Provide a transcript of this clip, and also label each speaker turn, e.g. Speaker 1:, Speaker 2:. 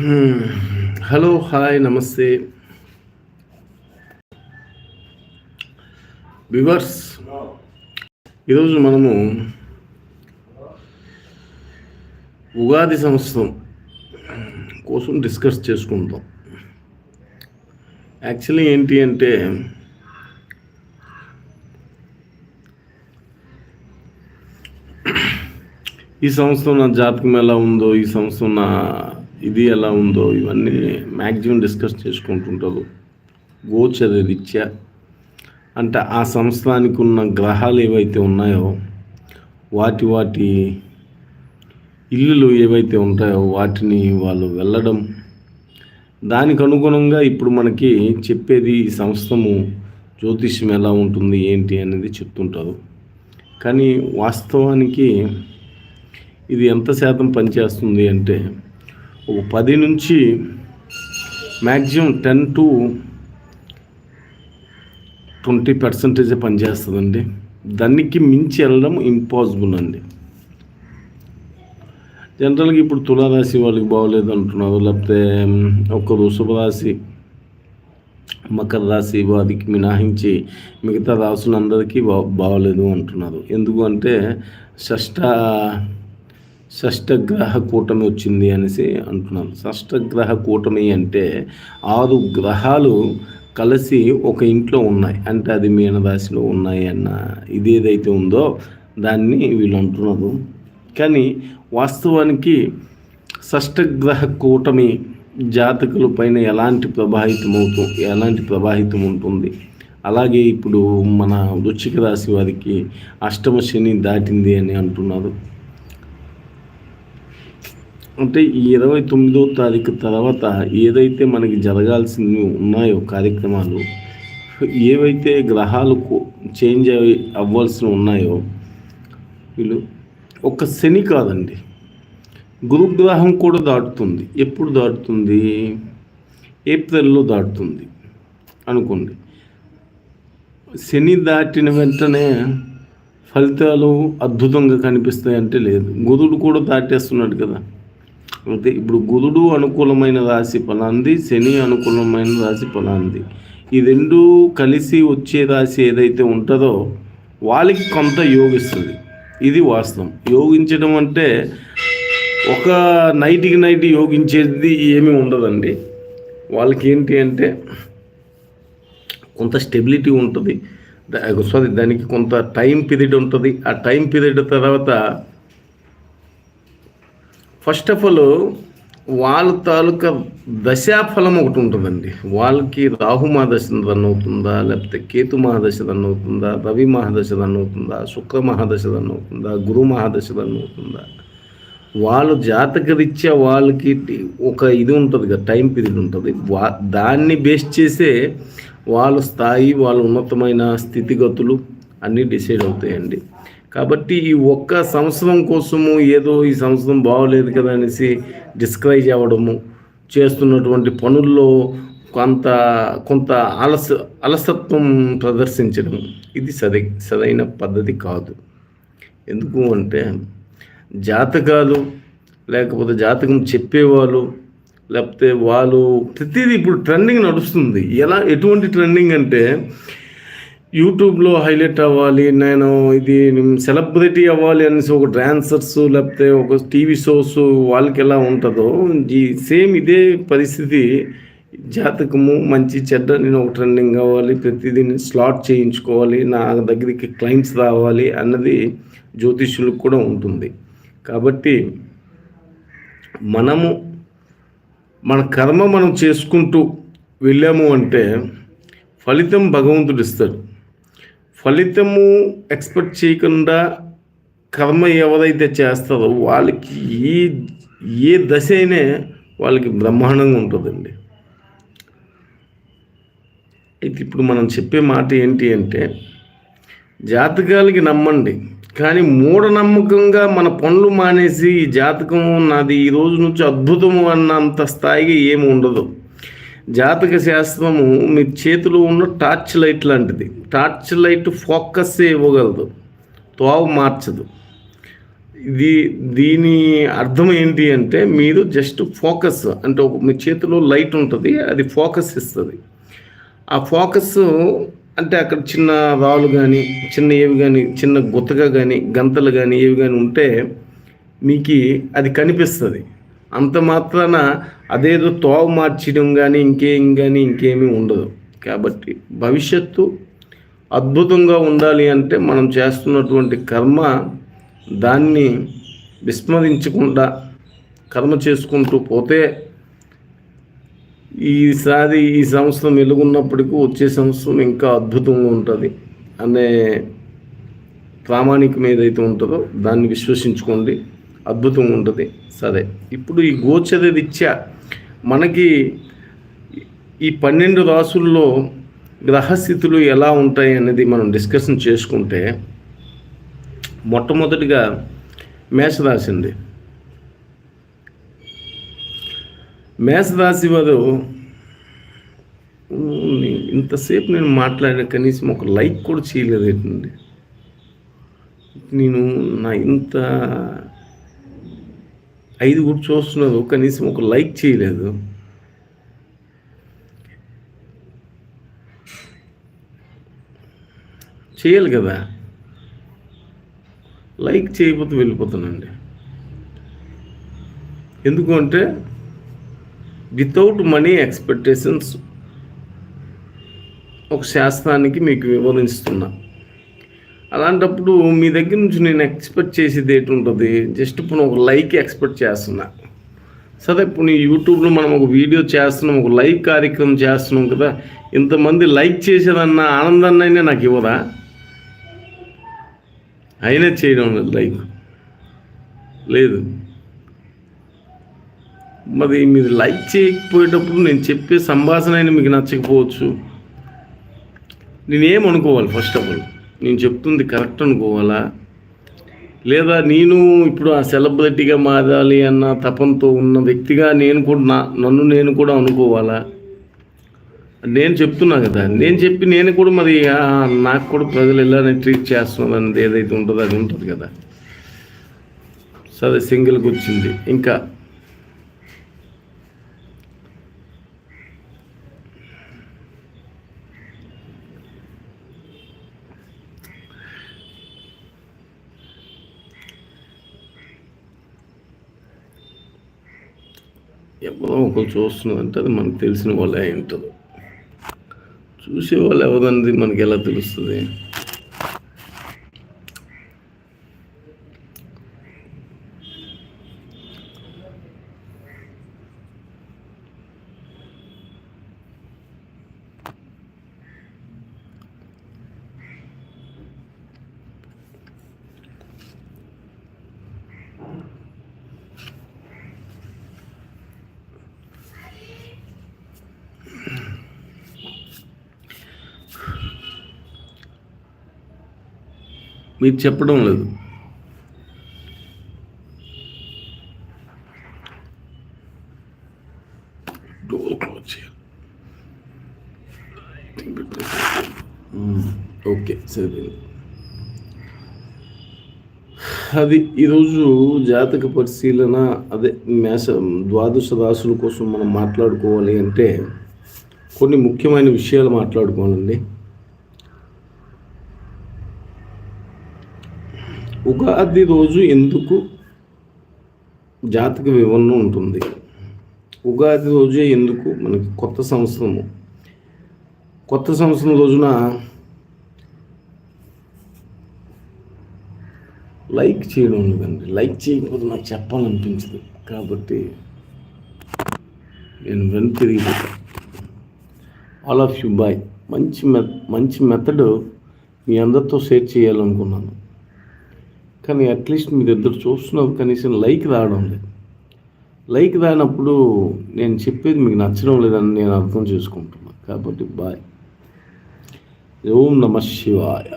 Speaker 1: Hello hi నమస్తే viewers ఈరోజు మనము ఉగాది సంవత్సరం కోసం డిస్కస్ చేసుకుంటాం. యాక్చువల్లీ ఏంటి అంటే ఈ సంవత్సరం నా జాతకం ఎలా ఉందో ఈ సంవత్సరం నా ఇది ఎలా ఉందో ఇవన్నీ మ్యాక్సిమం డిస్కస్ చేసుకుంటుంటారు. గోచర రీత్యా అంటే ఆ సంస్థానికి ఉన్న గ్రహాలు ఏవైతే ఉన్నాయో వాటి వాటి ఇల్లులు ఏవైతే ఉంటాయో వాటిని వాళ్ళు వెళ్ళడం దానికి అనుగుణంగా ఇప్పుడు మనకి చెప్పేది ఈ సంస్థము జ్యోతిష్యం ఎలా ఉంటుంది ఏంటి అనేది చెప్తుంటారు. కానీ వాస్తవానికి ఇది ఎంత శాతం పనిచేస్తుంది అంటే ఒక పది నుంచి maximum ten to twenty percentage పనిచేస్తుందండి. దానికి మించి వెళ్ళడం ఇంపాసిబుల్ అండి. జనరల్గా ఇప్పుడు తులారాశి వాళ్ళకి బాగోలేదు అంటున్నారు. లేకపోతే ఒక వృషభరాశి మకర రాశి వారికి మినహాయించి మిగతా రాసులందరికీ బా బాగోలేదు అంటున్నారు. ఎందుకు అంటే షష్ట షష్టగ్రహ కూటమి వచ్చింది అనేసి అంటున్నాను. షష్టగ్రహ కూటమి అంటే ఆరు గ్రహాలు కలిసి ఒక ఇంట్లో ఉన్నాయి. అంటే అది మీనరాశిలో ఉన్నాయి అన్న ఇది ఏదైతే ఉందో దాన్ని వీళ్ళు అంటున్నారు. కానీ వాస్తవానికి షష్టగ్రహ కూటమి జాతకుల పైన ఎలాంటి ప్రభావితం అవుతుంది ఎలాంటి ప్రభావితం ఉంటుంది? అలాగే ఇప్పుడు మన వృచ్చిక రాశి వారికి అష్టమ శని దాటింది అని అంటున్నారు. అంటే ఈ ఇరవై తొమ్మిదో తారీఖు తర్వాత ఏదైతే మనకి జరగాల్సినవి ఉన్నాయో కార్యక్రమాలు ఏవైతే గ్రహాలకు చేంజ్ అవి అవ్వాల్సి ఉన్నాయో వీళ్ళు ఒక శని కాదండి. గురుగ్రహం కూడా దాటుతుంది. ఎప్పుడు దాటుతుంది? ఏప్రిల్లో దాటుతుంది అనుకోండి. శని దాటిన వెంటనే ఫలితాలు అద్భుతంగా కనిపిస్తాయంటే లేదు. గురుడు కూడా దాటేస్తున్నాడు కదా. అంటే ఇప్పుడు గురుడు అనుకూలమైన రాశి ఫలాంది శని అనుకూలమైన రాశి ఫలాంది. ఈ రెండు కలిసి వచ్చే రాశి ఏదైతే ఉంటుందో వాళ్ళకి కొంత యోగిస్తుంది. ఇది వాస్తవం. యోగించడం అంటే ఒక నైట్కి నైట్ యోగించేది ఏమీ ఉండదండి. వాళ్ళకి ఏంటి అంటే కొంత స్టెబిలిటీ ఉంటుంది. సారీ దానికి కొంత టైం పీరియడ్ ఉంటుంది. ఆ టైం పీరియడ్ తర్వాత ఫస్ట్ ఆఫ్ ఆల్ వాళ్ళ తాలూకా దశాఫలం ఒకటి ఉంటుందండి. వాళ్ళకి రాహు మహాదశ రన్ అవుతుందా లేకపోతే కేతు మహాదశ రన్ అవుతుందా రవి మహాదశ రన్ అవుతుందా శుక్ర మహాదశ రన్ అవుతుందా గురు మహాదశ రన్ అవుతుందా వాళ్ళు జాతకరీత్యా వాళ్ళకి ఒక ఇది ఉంటుంది కదా టైం పీరియడ్ ఉంటుంది. వా దాన్ని బేస్ చేసే వాళ్ళ స్థాయి వాళ్ళ ఉన్నతమైన స్థితిగతులు అన్నీ డిసైడ్ అవుతాయండి. కాబట్టి ఈ ఒక్క సంవత్సరం కోసము ఏదో ఈ సంవత్సరం బాగోలేదు కదా అనేసి డిస్క్రైజ్ అవ్వడము చేస్తున్నటువంటి పనుల్లో కొంత కొంత అలస అలసత్వం ప్రదర్శించడం ఇది సరి సరైన పద్ధతి కాదు. ఎందుకు అంటే జాతకాలు లేకపోతే జాతకం చెప్పేవాళ్ళు లేకపోతే వాళ్ళు ప్రతిదీ ఇప్పుడు ట్రెండింగ్ నడుస్తుంది. ఎలా ఎటువంటి ట్రెండింగ్ అంటే యూట్యూబ్లో హైలైట్ అవ్వాలి నేను ఇది సెలబ్రిటీ అవ్వాలి అనేసి ఒక డాన్సర్స్ లేకపోతే ఒక టీవీ షోస్ వాళ్ళకి ఎలా ఉంటుందో ఈ సేమ్ ఇదే పరిస్థితి జాతకము మంచి చెడ్డ నేను ఒక ట్రెండింగ్ అవ్వాలి ప్రతిదీ స్లాట్ చేయించుకోవాలి నా దగ్గరికి క్లయింట్స్ రావాలి అన్నది జ్యోతిష్యులకు కూడా ఉంటుంది. కాబట్టి మనము మన కర్మ మనం చేసుకుంటూ వెళ్ళాము అంటే ఫలితం భగవంతుడు ఇస్తాడు. ఫలితము ఎక్స్పెక్ట్ చేయకుండా కర్మ ఎవరైతే చేస్తారో వాళ్ళకి ఏ ఏ దశ అయినా వాళ్ళకి బ్రహ్మాండంగా ఉంటుందండి. అయితే ఇప్పుడు మనం చెప్పే మాట ఏంటి అంటే జాతకాలకి నమ్మండి కానీ మూఢనమ్మకంగా మన పనులు మానేసి ఈ జాతకం నాది ఈ రోజు నుంచి అద్భుతము అన్నంత స్థాయిగా ఏమి ఉండదు. జాతక శాస్త్రము మీ చేతిలో ఉన్న టార్చ్ లైట్ లాంటిది. టార్చ్ లైట్ ఫోకస్ ఇవ్వగలదు. తోవ మార్చదు. ఇది దీని అర్థం ఏంటి అంటే మీరు జస్ట్ ఫోకస్ అంటే ఒక మీ చేతిలో లైట్ ఉంటుంది అది ఫోకస్ ఇస్తుంది. ఆ ఫోకస్ అంటే అక్కడ చిన్న రాళ్ళు కానీ చిన్న ఏవి కానీ చిన్న గుత్తగా కానీ గంతలు కానీ ఏవి కానీ ఉంటే మీకు అది కనిపిస్తుంది. అంత మాత్రాన అదేదో తోవ మార్చడం కానీ ఇంకేం కానీ ఇంకేమీ ఉండదు. కాబట్టి భవిష్యత్తు అద్భుతంగా ఉండాలి అంటే మనం చేస్తున్నటువంటి కర్మ దాన్ని విస్మరించకుండా కర్మ చేసుకుంటూ పోతే ఈసారి ఈ సంవత్సరం వెలుగున్నప్పటికీ వచ్చే సంవత్సరం ఇంకా అద్భుతంగా ఉంటుంది అనే ప్రామాణికం ఏదైతే ఉంటుందో దాన్ని విశ్వసించుకోండి. అద్భుతంగా ఉంటుంది. సరే ఇప్పుడు ఈ గోచర రీత్యా మనకి ఈ పన్నెండు రాసుల్లో గ్రహస్థితులు ఎలా ఉంటాయి అనేది మనం డిస్కషన్ చేసుకుంటే మొట్టమొదటిగా మేషరాశి అండి. మేషరాశి వారు ఇంతసేపు నేను మాట్లాడిన కనీసం ఒక లైక్ కూడా చేయలేదు ఏంటండి. నేను నా ఇంత ఐదుగురు చూస్తున్నారు కనీసం ఒక లైక్ చేయలేదు. చేయాలి కదా. లైక్ చేయకపోతే వెళ్ళిపోతానండి. ఎందుకు అంటే వితౌట్ మనీ ఎక్స్పెక్టేషన్స్ ఒక శాస్త్రానికి మీకు వివరిస్తున్నా. అలాంటప్పుడు మీ దగ్గర నుంచి నేను ఎక్స్పెక్ట్ చేసేది ఏంటి ఉంటుంది జస్ట్ ఇప్పుడు ఒక లైక్ ఎక్స్పెక్ట్ చేస్తున్నా. సరే ఇప్పుడు నీ యూట్యూబ్లో మనం ఒక వీడియో చేస్తున్నాం ఒక లైవ్ కార్యక్రమం చేస్తున్నాం కదా ఇంతమంది లైక్ చేసేదన్న ఆనందాన్ని అయినా నాకు ఇవ్వదా అయినా చేయడం లేదు లైక్ లేదు. మరి మీరు లైక్ చేయకపోయేటప్పుడు నేను చెప్పే సంభాషణ అయినా మీకు నచ్చకపోవచ్చు. నేనేమనుకోవాలి ఫస్ట్ ఆఫ్ ఆల్ నేను చెప్తుంది కరెక్ట్ అనుకోవాలా? లేదా నేను ఇప్పుడు ఆ సెలబ్రిటీగా మారాలి అన్న తపంతో ఉన్న వ్యక్తిగా నేను కూడా నా నన్ను నేను కూడా అనుకోవాలా? నేను చెప్తున్నా కదా నేను చెప్పి నేను కూడా మరి నాకు కూడా ప్రజలు ఇలానే ట్రీట్ చేస్తున్నారు అనేది ఏదైతే ఉంటుందో అది ఉంటుంది కదా. సరే సింగిల్కి వచ్చింది. ఇంకా ఎవరో ఒకరు చూస్తున్నారంటే అది మనకు తెలిసిన వాళ్ళే ఉంటుంది ఉంటుంది చూసేవాళ్ళు ఎవరన్నది మనకి ఎలా తెలుస్తుంది? మీరు చెప్పడం లేదు. ఓకే hmm, సరే అది ఈరోజు జాతక పరిశీలన అదే మేష ద్వాదశ రాసుల కోసం మనం మాట్లాడుకోవాలి అంటే కొన్ని ముఖ్యమైన విషయాలు మాట్లాడుకోవాలండి. ఉగాది రోజు ఎందుకు జాతక వివరణ ఉంటుంది? ఉగాది రోజే ఎందుకు? మనకి కొత్త సంవత్సరము. కొత్త సంవత్సరం రోజున లైక్ చేయడం ఉండదండి లైక్ చేయకపోతే నాకు చెప్పాలనిపించదు. కాబట్టి నేను వెను తిరిగి ఆల్ ఆఫ్ యూ బాయ్ మంచి మె మంచి మెథడ్ మీ అందరితో షేర్ చేయాలనుకున్నాను. కానీ అట్లీస్ట్ మీరు ఇద్దరు చూస్తున్నారు కనీసం లైక్ రావడం లేదు. లైక్ రానప్పుడు నేను చెప్పేది మీకు నచ్చడం లేదని నేను అర్థం చేసుకుంటున్నాను కాబట్టి బాయ్ ఓం నమ శివాయ.